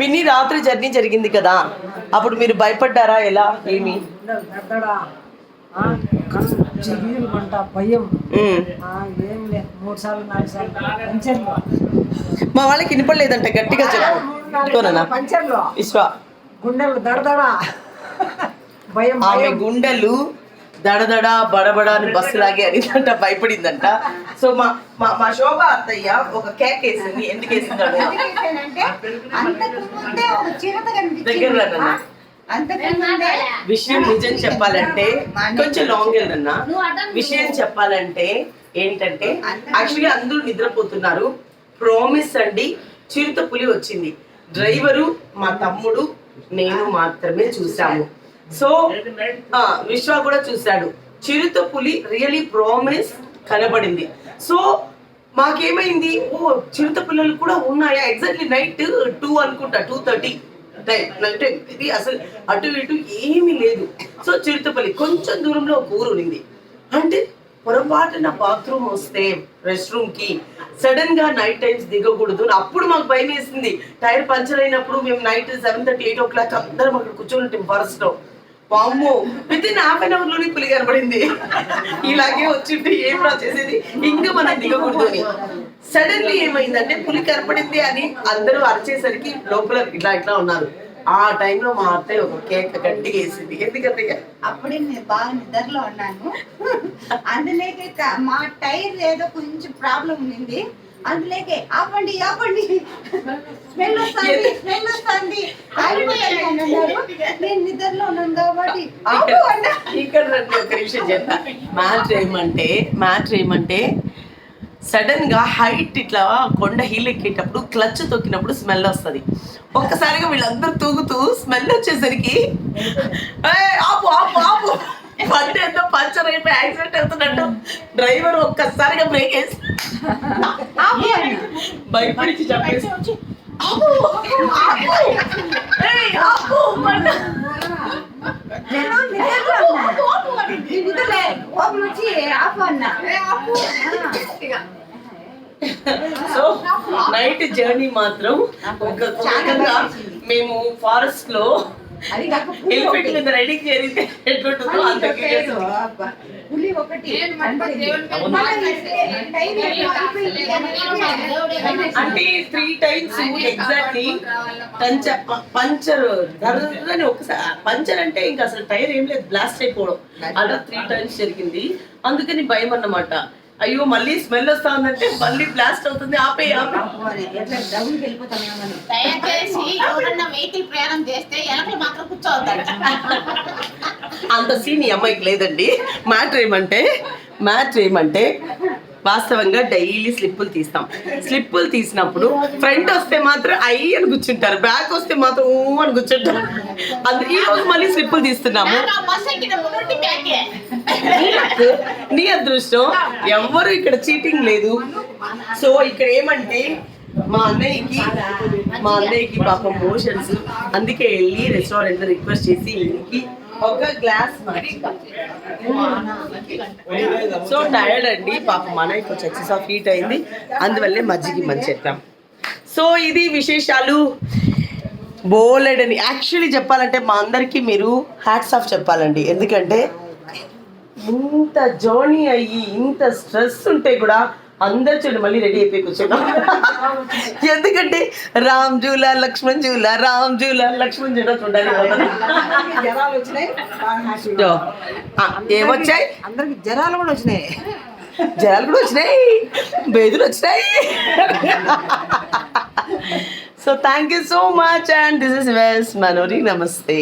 పిన్ని రాత్రి జర్నీ జరిగింది కదా. అప్పుడు మీరు భయపడ్డారా? ఎలా? ఏమి? దద్దడా చిగురు మంట భయం. ఏం లేదు మూడు సార్లు నాలుగు సార్లు. పంచర్లు. మా వాళ్ళకి వినపడలేదంట గట్టిగా చెప్పు. కోననా పంచర్లు. విశ్వ గుండెలు దడదడా. భయం ఆమె భయం. గుండెలు దడదడ బడబడ అని బస్సు లాగే అనిందంట భయపడిందంట. సో మా మా మా శోభ అత్తయ్య ఒక కేక్ వేసింది ఎందుకు వేసింది అడుగు. అంటే అంతకు ముందే ఒక చిరత దగ్గర కనిపించింది రా నాన్న. అంతకు ముందే విషయం నిజం చెప్పాలంటే కొంచెం లాంగ్ వెళ్ళదన్నా విషయం చెప్పాలంటే ఏంటంటే యాక్చువల్లీ అందరూ నిద్రపోతున్నారు. ప్రామిస్ అండి చిరుత పులి వచ్చింది. డ్రైవరు మా తమ్ముడు నేను మాత్రమే చూసాము. సో ఆ, విశ్వ కూడా చూశాడు. చిరుత పులి రియలీ ప్రామిస్ కనబడింది. సో మాకేమైంది? ఓ చిరుత పిల్లలు కూడా ఉన్నాయా? ఎగ్జాక్ట్లీ నైట్ టూ అనుకుంటా టూ థర్టీ టైం నైట్ ఇది అసలు అటు ఇటు ఏమీ లేదు. సో చిరుతపల్లి కొంచెం దూరంలో ఒక ఊరు ఉంది అంటే పొరపాటున బాత్రూమ్ వస్తే రెస్ట్ రూమ్కి సడన్గా నైట్ టైమ్స్ దిగకూడదు అప్పుడు మాకు భయం వేసింది. టైర్ పంచర్ అయినప్పుడు మేము night seven thirty eight o'clock అందరం అక్కడ కూర్చొని ఉంటాం లో వామ్మో విత్ ఇన్ హాఫ్ అన్ అవర్లోనే పులి కనబడింది. ఇలాగే వచ్చింటే ఏం రా చేసేది? ఇంకా మనం దిగకూడదు అని. సడన్లీ ఏమైందంటే పులి కనపడింది అని అందరూ అరిచేసరికి లోపల ఇట్లా ఇట్లా ఉన్నారు. ఆ టైంలో మా అత్తయ్య ఒక కేక్ గట్టిగా వేసింది. ఎందుకత్తయ్య అప్పుడే నేను బాగా నిద్రలో ఉన్నాను. అందులోకి మా టైర్ ఏదో కొంచెం ప్రాబ్లం ఉంది అందులోకి ఆపండి ఆపండి. స్మెల్ వస్తుంది స్మెల్ వస్తుంది. ఆగిపోయాను అని అన్నారు. నేను నిద్రలో ఉన్నాను కాబట్టి ఆపు అన్నా. ఇక్కడ రండి ఒక మ్యాచ్ ఏమంటే మ్యాచ్ ఏమంటే సడన్గా హైట్ ఇట్లా కొండ హీల్ ఎక్కేటప్పుడు క్లచ్ తొక్కినప్పుడు స్మెల్ వస్తది ఒక్కసారిగా వీళ్ళందరూ తూగుతూ స్మెల్ వచ్చేసరికి "ఏయ్, ఆపు ఆపు ఆపు బండి ఎంతో పంచర్ అయిపోయి యాక్సిడెంట్ అవుతున్నట్టు డ్రైవర్ ఒక్కసారిగా బ్రేక్ వేసి. భయపడిచి చెప్పేసి సో నైట్ జర్నీ మాత్రం ఒక మేము ఫారెస్ట్లో అది రైడింగ్ చేరితే ఎట్లుంటుందో అంత. పులి ఒకటి. అంటే త్రీ టైమ్స్ ఎగ్జాక్ట్లీ పంచ పంచర్ ధరని ఒకసారి పంచర్ అంటే ఇంకా అసలు టైర్ ఏం లేదు బ్లాస్ట్ అయిపోవడం. అలా త్రీ టైమ్స్ జరిగింది. అందుకని భయం అన్నమాట. అయ్యో మళ్ళీ స్మెల్ వస్తా ఉందంటే మళ్ళీ బ్లాస్ట్ అవుతుంది. ఆపే దయచేసి ఎవరన్నా వెహికల్ ప్రయాణం చేస్తే మాత్రం అంత సీన్ ఈ అమ్మాయికి లేదండి. మ్యాటర్ ఏమంటే మ్యాటర్ ఏమంటే వాస్తవంగా డైలీ స్లిప్పులు తీస్తాం. స్లిప్పులు తీసినప్పుడు ఫ్రంట్ వస్తే మాత్రం ఐ అని కూర్చుంటారు బ్యాక్ వస్తే మాత్రం ఊ అని కూర్చుంటారు. అందు ఈ రోజు మళ్ళీ స్లిప్పులు తీస్తున్నాము. నా అదృష్టం? ఎవ్వరు ఇక్కడ చీటింగ్ లేదు. సో ఇక్కడ ఏమంటే మా అన్నయ్యకి మా అన్నయ్యకి పాపం మోషన్స్. అందుకే వెళ్ళి రెస్టారెంట్ రిక్వెస్ట్ చేసి ఒక గ్లాస్ సో టైర్డ్ అండి. పాపం మా అన్నయ్యకి కొంచెం ఎక్సెస్ ఆఫ్ హీట్ అయింది. అందువల్లే మజ్జిగి మంచి చెప్పాం. సో ఇది విశేషాలు. బోలెడని యాక్చువల్లీ చెప్పాలంటే మా అందరికీ మీరు హ్యాట్స్ ఆఫ్ చెప్పాలండి. ఎందుకంటే ఇంత జర్నీ అయ్యి ఇంత స్ట్రెస్ ఉంటే కూడా అందరు చూడండి మళ్ళీ రెడీ అయిపోయి కూర్చున్నాం. ఎందుకంటే రామ్ జూలా లక్ష్మణ్ జూలా రామ్ జూలా లక్ష్మణ్ జూలా చూడాలి. ఏమొచ్చాయి? అందరికి జ్వరాలు కూడా వచ్చినాయి. జనాలు కూడా వచ్చినాయి. బేదులు వచ్చినాయి. So thank you so much and this is వెస్ Manori నమస్తే